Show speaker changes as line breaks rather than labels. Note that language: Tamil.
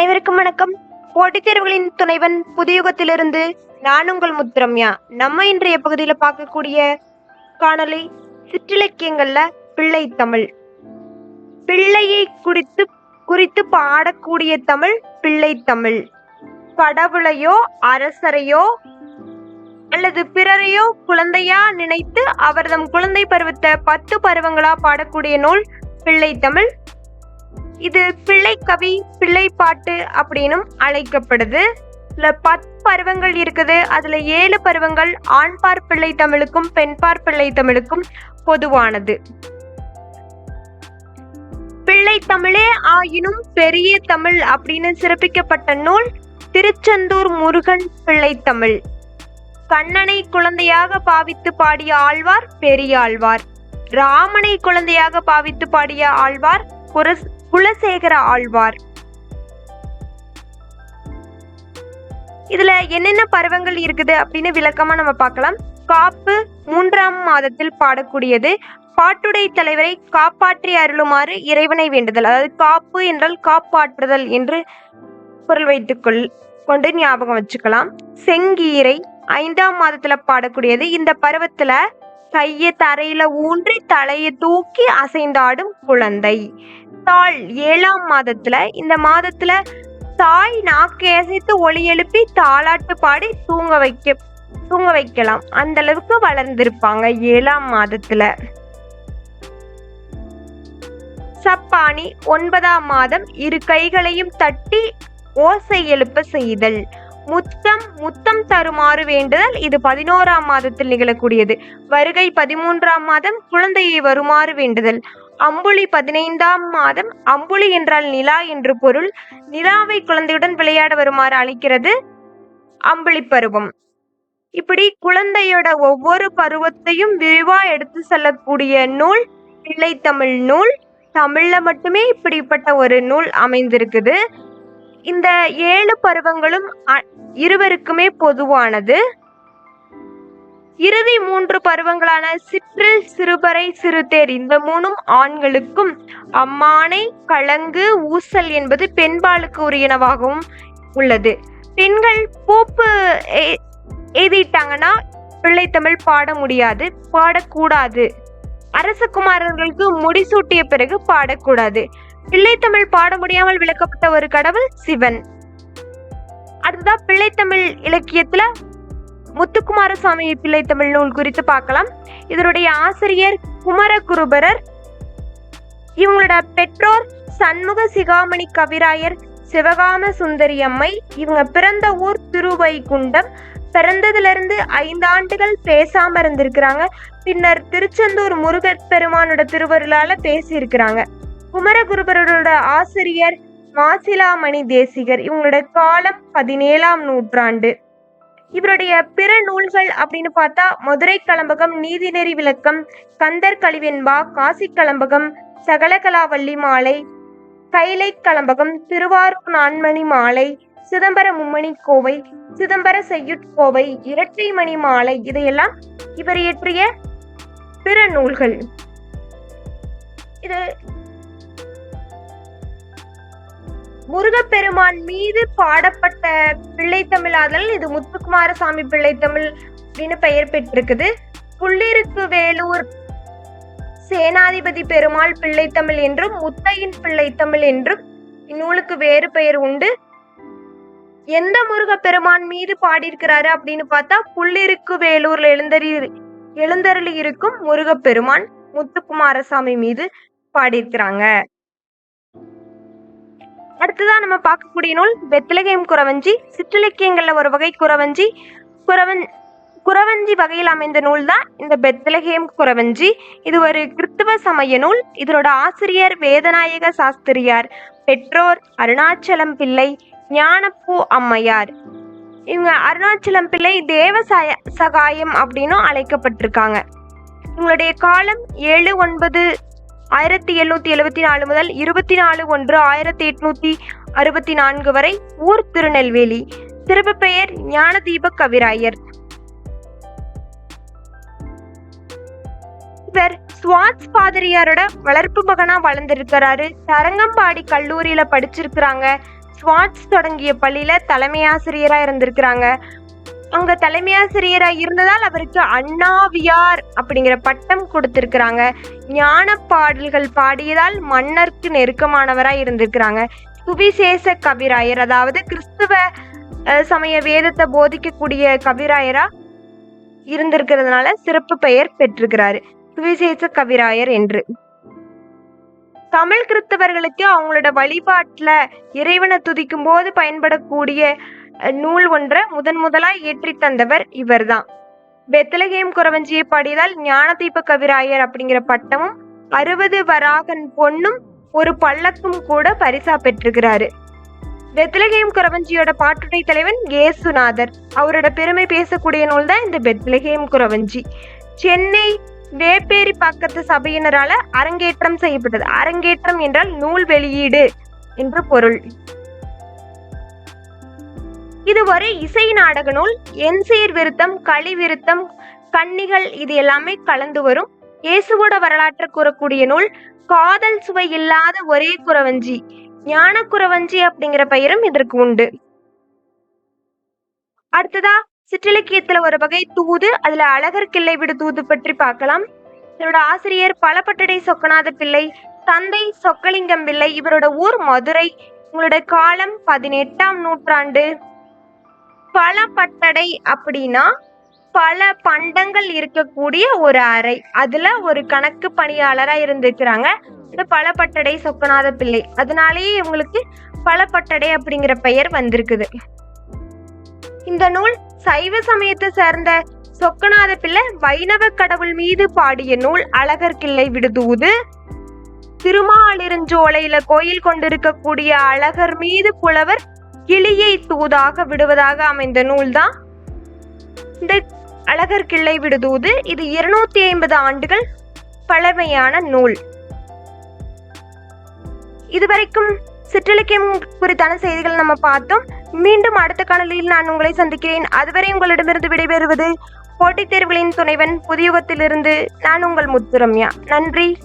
அனைவருக்கும் வணக்கம். போட்டித் தேர்வுகளின் துணைவன் புதியுகத்திலிருந்து நான் உங்கள் முத்துரம்யா. நம்ம இன்றைய பகுதியில் பார்க்கக்கூடிய காணொலி சிற்றிலக்கியங்கள்ல பிள்ளை தமிழ். பிள்ளையை குறித்து குறித்து பாடக்கூடிய தமிழ் பிள்ளை தமிழ். கடவுளையோ அரசரையோ அல்லது பிறரையோ குழந்தையா நினைத்து அவர்தம் குழந்தை பருவத்தை பத்து பருவங்களா பாடக்கூடிய நூல் பிள்ளை தமிழ். இது பிள்ளை கவி பிள்ளை பாட்டு அப்படின்னும் அழைக்கப்படுது. இதுல பத்து பருவங்கள் இருக்குது. அதுல ஏழு பருவங்கள் ஆண்பார் பிள்ளை தமிழுக்கும் பெண்பார் பிள்ளை தமிழுக்கும் பொதுவானது. பிள்ளை தமிழே ஆயினும் பெரிய தமிழ் அப்படின்னு சிறப்பிக்கப்பட்ட நூல் திருச்செந்தூர் முருகன் பிள்ளை தமிழ். கண்ணனை குழந்தையாக பாவித்து பாடிய ஆழ்வார் பெரிய ஆழ்வார் ராமனை குழந்தையாக பாவித்து பாடிய ஆழ்வார் குரஸ் குலசேகர ஆழ்வார். இதுல என்னென்ன பருவங்கள் இருக்குது அப்படின்னு விளக்கமா நம்ம பார்க்கலாம். காப்பு மூன்றாம் மாதத்தில் பாடக்கூடியது. பாட்டுடை தலைவரை காப்பாற்றி அருளுமாறு இறைவனை வேண்டுதல். அதாவது காப்பு என்றால் காப்பாற்றுதல் என்று பொருள் வைத்துக்கொள் கொண்டு ஞாபகம் வச்சுக்கலாம். செங்கீரை ஐந்தாம் மாதத்துல பாடக்கூடியது. இந்த பருவத்துல கையை தரையில ஊன்றி தலையை தூக்கி அசைந்தாடும் குழந்தை. தாள் ஏழாம் மாதத்துல இந்த மாதத்துல தாய் நாக்கை அசைத்து ஒளி எழுப்பி தாளாட்டு பாடி தூங்க வைக்க தூங்க வைக்கலாம். அந்த அளவுக்கு வளர்ந்திருப்பாங்க ஏழாம் மாதத்துல. சப்பானி ஒன்பதாம் மாதம் இரு கைகளையும் தட்டி ஓசை எழுப்ப செய்தல். முத்தம் முத்தம் தருமாறு வேண்டுதல் இது பதினோராம் மாதத்தில் நிகழக்கூடியது. வருகை பதிமூன்றாம் மாதம் குழந்தையை வருமாறு வேண்டுதல். அம்புலி பதினைந்தாம் மாதம் அம்புலி என்றால் நிலா என்று பொருள். நிலாவை குழந்தையுடன் விளையாட வருமாறு அழைக்கிறது அம்புலி பருவம். இப்படி குழந்தையோட ஒவ்வொரு பருவத்தையும் விரிவா எடுத்து செல்லக்கூடிய நூல் பிள்ளைத்தமிழ் நூல். தமிழ்ல மட்டுமே இப்படிப்பட்ட ஒரு நூல் அமைந்திருக்குது. இந்த ஏழு பருவங்களும் அ- இருவருக்குமே பொதுவானது. இறுதி மூன்று பருவங்களான சிற்றில் சிறுபறை சிறுதேர் இந்த மூணும் ஆண்களுக்கும் அம்மானை கலங்கு ஊசல் என்பது பெண்பாலுக்கு உரியனவாகவும் உள்ளது. பெண்கள் பூப்பு எ- எழுதிட்டாங்கன்னா பிள்ளைத்தமிழ் பாட முடியாது பாடக்கூடாது. அரசகுமாரர்களுக்கு முடிசூட்டிய பிறகு பாடக்கூடாது. பிள்ளைத்தமிழ் பாட முடியாமல் விளக்கப்பட்ட ஒரு கடவுள் சிவன். அடுத்ததா பிள்ளைத்தமிழ் இலக்கியத்துல முத்துக்குமாரசாமி பிள்ளைத்தமிழ் நூல் குறித்து பார்க்கலாம். இதனுடைய ஆசிரியர் குமரகுருபரர் இவங்களோட பெற்றோர் சண்முக சிகாமணி கவிராயர் சிவகாம சுந்தரி அம்மை இவங்க பிறந்த ஊர் திருவைகுண்டம். பிறந்ததுலேருந்து ஐந்து ஆண்டுகள் பேசாம இருந்திருக்கிறாங்க. பின்னர் திருச்செந்தூர் முருகப் பெருமானோட திருவருளால பேசியிருக்கிறாங்க. குமரகுருபரோட ஆசிரியர் மாசிலாமணி தேசிகர் இவங்களோட காலம் பதினேழாம் நூற்றாண்டு. இவருடைய பிற நூல்கள் அப்படின்னு பார்த்தா மதுரை கலம்பகம் நீதிநெறி விளக்கம் கந்தர் கழிவெண்பா காசி கலம்பகம் சகலகலாவல்லி மாலை கைலை கலம்பகம் திருவாரூர் நான்மணி மாலை சிதம்பர மும்மணி கோவை சிதம்பர செய்யுட்கோவை இரட்டை மணி மாலை இதையெல்லாம் இவர் இயற்றிய பிற நூல்கள். இது முருகப்பெருமான் மீது பாடப்பட்ட பிள்ளைத்தமிழாதல் இது முத்துக்குமாரசாமி பிள்ளைத்தமிழ் அப்படின்னு பெயர் பெற்றிருக்குது. புள்ளிருக்கு வேலூர் சேனாதிபதி பெருமாள் பிள்ளைத்தமிழ் என்றும் முத்தையின் பிள்ளைத்தமிழ் என்றும் இந்நூலுக்கு வேறு பெயர் உண்டு. எந்த முருகப்பெருமான் மீது பாடியிருக்கிறாரு அப்படின்னு பார்த்தா புள்ளிருக்கு வேலூர்ல எழுந்தறி எழுந்தருளி இருக்கும் முருகப்பெருமான் முத்துக்குமாரசாமி மீது பாடியிருக்கிறாங்க. அடுத்ததா நம்ம பார்க்கக்கூடிய நூல் வெத்திலகையும் குறவஞ்சி சிற்றிலக்கியங்களில் ஒரு வகை குறவஞ்சி. குறவன் குறவஞ்சி வகையில் அமைந்த நூல் தான் இந்த பெத்லகேம் குறவஞ்சி. இது ஒரு கிறித்துவ சமய நூல். இதனோட ஆசிரியர் வேதநாயக சாஸ்திரியார் பெற்றோர் அருணாச்சலம் பிள்ளை ஞானப்பூ அம்மையார். இவங்க அருணாச்சலம் பிள்ளை தேவசாய சகாயம் அப்படின்னும் அழைக்கப்பட்டிருக்காங்க. இவங்களுடைய காலம் ஏழு ஒன்பது ஆயிரத்தி எழுநூத்தி எழுபத்தி நாலு முதல் இருபத்தி நாலு ஒன்று ஆயிரத்தி எட்நூத்தி அறுபத்தி நான்கு வரை ஊர் திருநெல்வேலி. சிறப்பு பெயர் ஞானதீப கவிராயர். இவர் ஸ்வாட்ஸ் பாதிரியாரோட வளர்ப்பு மகனா வளர்ந்திருக்கிறாரு. தரங்கம்பாடி கல்லூரியில படிச்சிருக்கிறாங்க. ஸ்வாட்ஸ் தொடங்கிய பள்ளியில தலைமை ஆசிரியரா இருந்திருக்கிறாங்க. அங்க தலைமை இருந்ததால் அவருக்கு அண்ணாவியார் அப்படிங்கிற பட்டம் கொடுத்திருக்கிறாங்க. ஞான பாடல்கள் பாடியதால் மன்னருக்கு நெருக்கமானவராக இருந்திருக்கிறாங்க. சுவிசேஷ கவிராயர் அதாவது கிறிஸ்துவ சமய வேதத்தை போதிக்கக்கூடிய கவிராயரா இருந்திருக்கிறதுனால சிறப்பு பெயர் பெற்றிருக்கிறாரு. சுவிசேஷ கவிராயர் என்று. தமிழ் கிறிஸ்தவர்களுக்கு அவங்களோட வழிபாட்டில் இறைவனை துதிக்கும் போது பயன்படக்கூடிய நூல் ஒன்றை முதன் முதலாய் ஏற்றி தந்தவர் இவர்தான். பெத்தலகேம் குறவஞ்சியை பாடியதால் ஞானதீப கவிராயர் அப்படிங்கிற பட்டமும் அறுபது வராகன் பொண்ணும் ஒரு பல்லக்கும் கூட பரிசா பெற்றிருக்கிறாரு. பெத்லகேம் குறவஞ்சியோட பாட்டுடை தலைவன் ஏசுநாதர் அவரோட பெருமை பேசக்கூடிய நூல் தான் இந்த பெத்லகேம் குறவஞ்சி சென்னை வேப்பேரி பக்கத்து சபையினரால அரங்கேற்றம் செய்யப்பட்டது. அரங்கேற்றம் என்றால் நூல் வெளியீடு என்று பொருள். இது இசை நாடக நூல் என்சீர் விருத்தம் களி விருத்தம் கன்னிகள் இது எல்லாமே கலந்து வரும். இயேசுவோட வரலாற்றை கூறக்கூடிய நூல் காதல் சுவை இல்லாத ஒரே குறவஞ்சி ஞான குறவஞ்சி அப்படிங்கிற பெயரும் இதற்கு உண்டு. அடுத்ததா சிற்றிலக்கியத்துல ஒரு வகை தூது அதுல அழகர் கிள்ளை விடு தூது பற்றி பார்க்கலாம். இதனோட ஆசிரியர் பலப்பட்டடை சொக்கநாத பிள்ளை தந்தை சொக்கலிங்கம் பிள்ளை இவரோட ஊர் மதுரை. உங்களோட காலம் பதினெட்டாம் நூற்றாண்டு. பல பட்டடை அப்படின்னா பல பண்டங்கள் இருக்கக்கூடிய ஒரு அறை. அதுல ஒரு கணக்கு பணியாளரா இருந்திருக்கிறாங்க. இந்த பலப்பட்டடை சொக்கநாத பிள்ளை. அதனாலேயே இவங்களுக்கு பலப்பட்டடை அப்படிங்கிற பெயர் வந்திருக்குது. இந்த நூல் சைவ சமயத்தை சேர்ந்த சொக்கநாத பிள்ளை வைணவ கடவுள் மீது பாடிய நூல் அழகர் கிள்ளை விடுதூது. திருமாலிருஞ்சோலையில கோயில் கொண்டிருக்கக்கூடிய அழகர் மீது புலவர் கிளியை தூதாக விடுவதாக அமைந்த நூல்தான். இந்த அழகர் கிள்ளை விடுதூது இது இருநூத்தி ஐம்பது ஆண்டுகள் பழமையான நூல். இதுவரைக்கும் சிற்றிலக்கியம் குறித்தான செய்திகள் நம்ம பார்த்தோம். மீண்டும் அடுத்த காணொளியில் நான் உங்களை சந்திக்கிறேன். அதுவரை உங்களிடமிருந்து விடைபெறுவது போட்டித் தேர்வுகளின் துணைவன் புதியுகத்திலிருந்து நான் உங்கள் முத்துரம்யா. நன்றி.